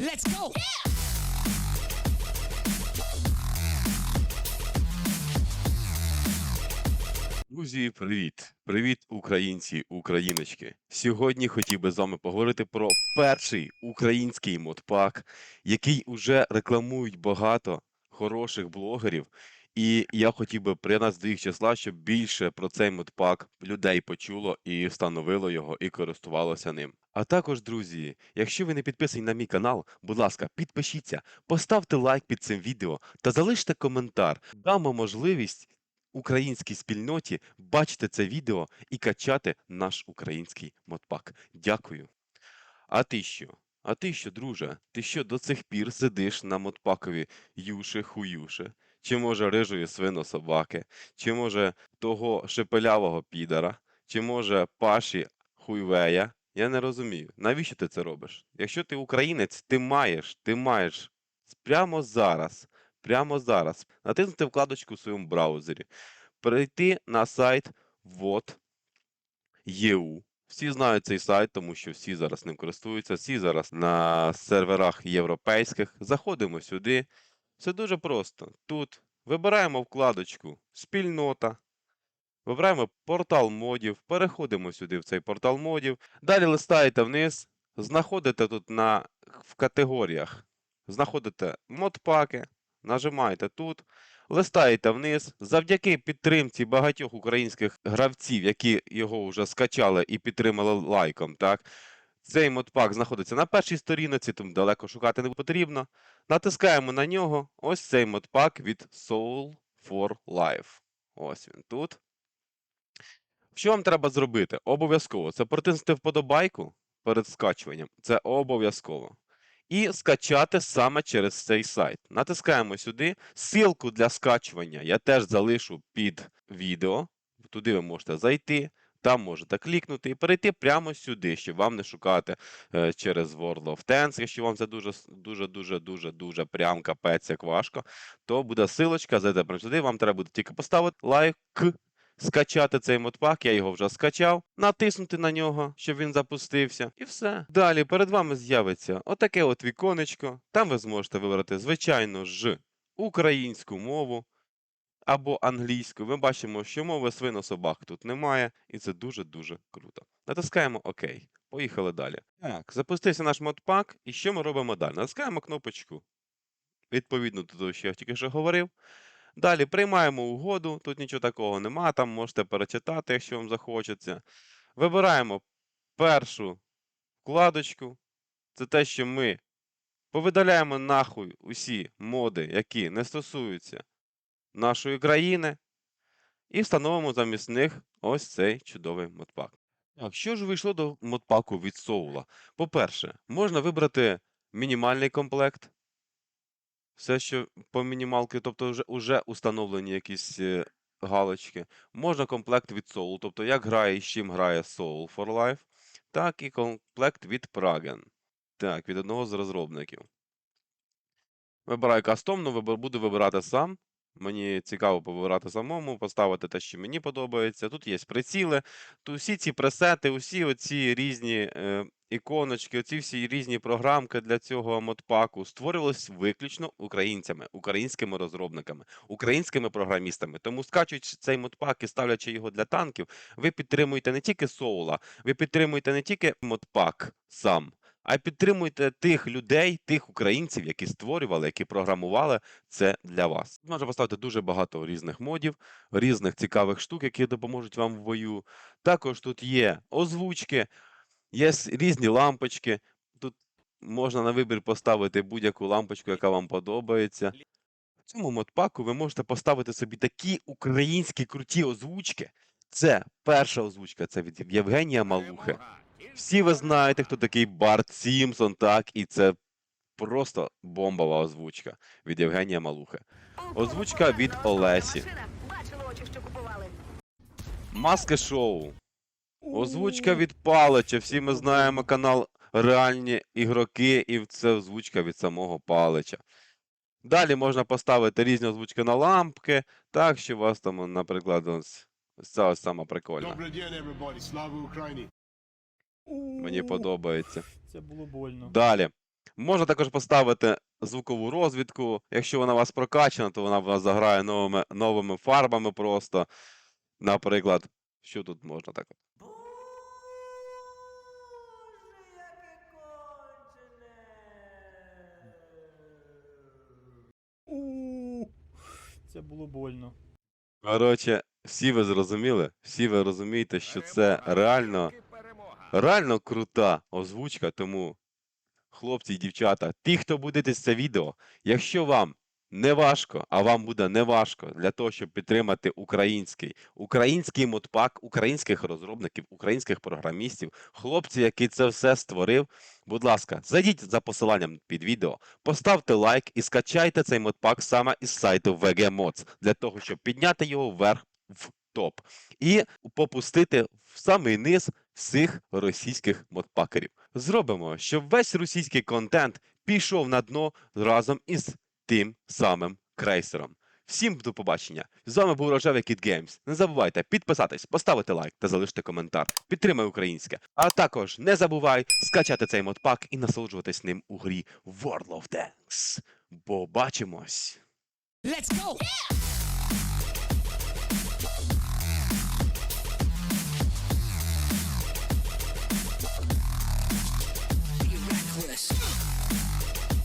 Let's go. Друзі, привіт! Привіт, українці, україночки! Сьогодні хотів би з вами поговорити про перший український модпак, який уже рекламують багато хороших блогерів. І я хотів би приєднатися до їх числа, щоб більше про цей модпак людей почуло і встановило його і користувалося ним. А також, друзі, якщо ви не підписані на мій канал, будь ласка, підпишіться, поставте лайк під цим відео та залиште коментар. Дамо можливість українській спільноті бачити це відео і качати наш український модпак. Дякую. А ти що? А ти що, друже? Ти що до цих пір сидиш на модпакові юше хуюше? Чи може рижої свинособаки? Чи може того шепелявого підара? Чи може паші хуйвея? Я не розумію. Навіщо ти це робиш? Якщо ти українець, ти маєш, ти маєш прямо зараз прямо зараз натиснути вкладочку в своєму браузері, перейти на сайт VOT.EU. Всі знають цей сайт, тому що всі зараз ним користуються, всі зараз на серверах європейських. Заходимо сюди. Все дуже просто. Тут вибираємо вкладочку Спільнота. Вибираємо портал модів, переходимо сюди в цей портал модів. Далі листаєте вниз, знаходите тут на, в категоріях, знаходите модпаки, нажимаєте тут, листаєте вниз. Завдяки підтримці багатьох українських гравців, які його вже скачали і підтримали лайком, так, цей модпак знаходиться на першій сторінці, тому далеко шукати не потрібно. Натискаємо на нього. Ось цей модпак від Soul for Life. Ось він тут. Що вам треба зробити? Обов'язково. Це протиснути вподобайку перед скачуванням. Це обов'язково і скачати саме через цей сайт. Натискаємо сюди. Ссылку для скачування я теж залишу під відео. Туди ви можете зайти, там можете клікнути і перейти прямо сюди, щоб вам не шукати е, через World of Tanks. Якщо вам це дуже дуже дуже дуже дуже прям капець як важко, то буде силочка, зайдете прямо сюди. Вам треба буде тільки поставити лайк. Скачати цей модпак, я його вже скачав, натиснути на нього, щоб він запустився, і все. Далі перед вами з'явиться отаке от віконечко. Там ви зможете вибрати, звичайно ж, українську мову або англійську. Ми бачимо, що мови свинособак тут немає, і це дуже-дуже круто. Натискаємо ОК. Поїхали далі. Так, запустився наш модпак, і що ми робимо далі? Натискаємо кнопочку. Відповідно до того, що я тільки що говорив. Далі приймаємо угоду, тут нічого такого нема, там можете перечитати, якщо вам захочеться. Вибираємо першу вкладочку. Це те, що ми повидаляємо нахуй усі моди, які не стосуються нашої країни, і встановимо замість них ось цей чудовий модпак. Так, що ж вийшло до модпаку від Соула? По-перше, можна вибрати мінімальний комплект все, що по мінімалки, тобто вже, вже установлені якісь е, галочки. Можна комплект від Soul, тобто як грає і з чим грає Soul for Life, так і комплект від Pragen. Так, від одного з розробників. Вибираю кастомну, вибор, буду вибирати сам. Мені цікаво повибирати самому, поставити те, що мені подобається. Тут є приціли. Тут всі ці пресети, усі оці різні е, іконочки, оці всі різні програмки для цього модпаку створювалися виключно українцями, українськими розробниками, українськими програмістами. Тому скачуючи цей модпак і ставлячи його для танків, ви підтримуєте не тільки Соула, ви підтримуєте не тільки модпак сам. А підтримуйте тих людей, тих українців, які створювали, які програмували це для вас. Можна поставити дуже багато різних модів, різних цікавих штук, які допоможуть вам в бою. Також тут є озвучки, є різні лампочки. Тут можна на вибір поставити будь-яку лампочку, яка вам подобається. В цьому модпаку ви можете поставити собі такі українські круті озвучки. Це перша озвучка, це від Євгенія Малухи. Всі ви знаєте, хто такий Барт Сімпсон, так, і це просто бомбова озвучка від Євгенія Малухи. Озвучка від Олесі. Маски шоу. Озвучка від Палича. Всі ми знаємо канал Реальні ігроки, і це озвучка від самого Палича. Далі можна поставити різні озвучки на лампки, так що у вас там, наприклад, ось, ось ця ось сама прикольна. Добрий день, everybody. Слава Україні! Мені подобається. Це було больно. Далі. Можна також поставити звукову розвідку. Якщо вона у вас прокачана, то вона в вас заграє новими, новими фарбами просто. Наприклад, що тут можна так? Це було больно. Коротше, всі ви зрозуміли, всі ви розумієте, що це реально, реально крута озвучка, тому хлопці і дівчата, ті, хто буде це відео, якщо вам не важко, а вам буде не важко для того, щоб підтримати український, український модпак, українських розробників, українських програмістів, хлопці, який це все створив, будь ласка, зайдіть за посиланням під відео, поставте лайк і скачайте цей модпак саме із сайту VG Mods, для того, щоб підняти його вверх в топ і попустити в самий низ всіх російських модпакерів. Зробимо, щоб весь російський контент пішов на дно разом із тим самим крейсером. Всім до побачення. З вами був Рожевий Кіт Геймс. Не забувайте підписатись, поставити лайк та залишити коментар. Підтримай українське. А також не забувай скачати цей модпак і насолоджуватись ним у грі World of Tanks. Побачимось! Let's go!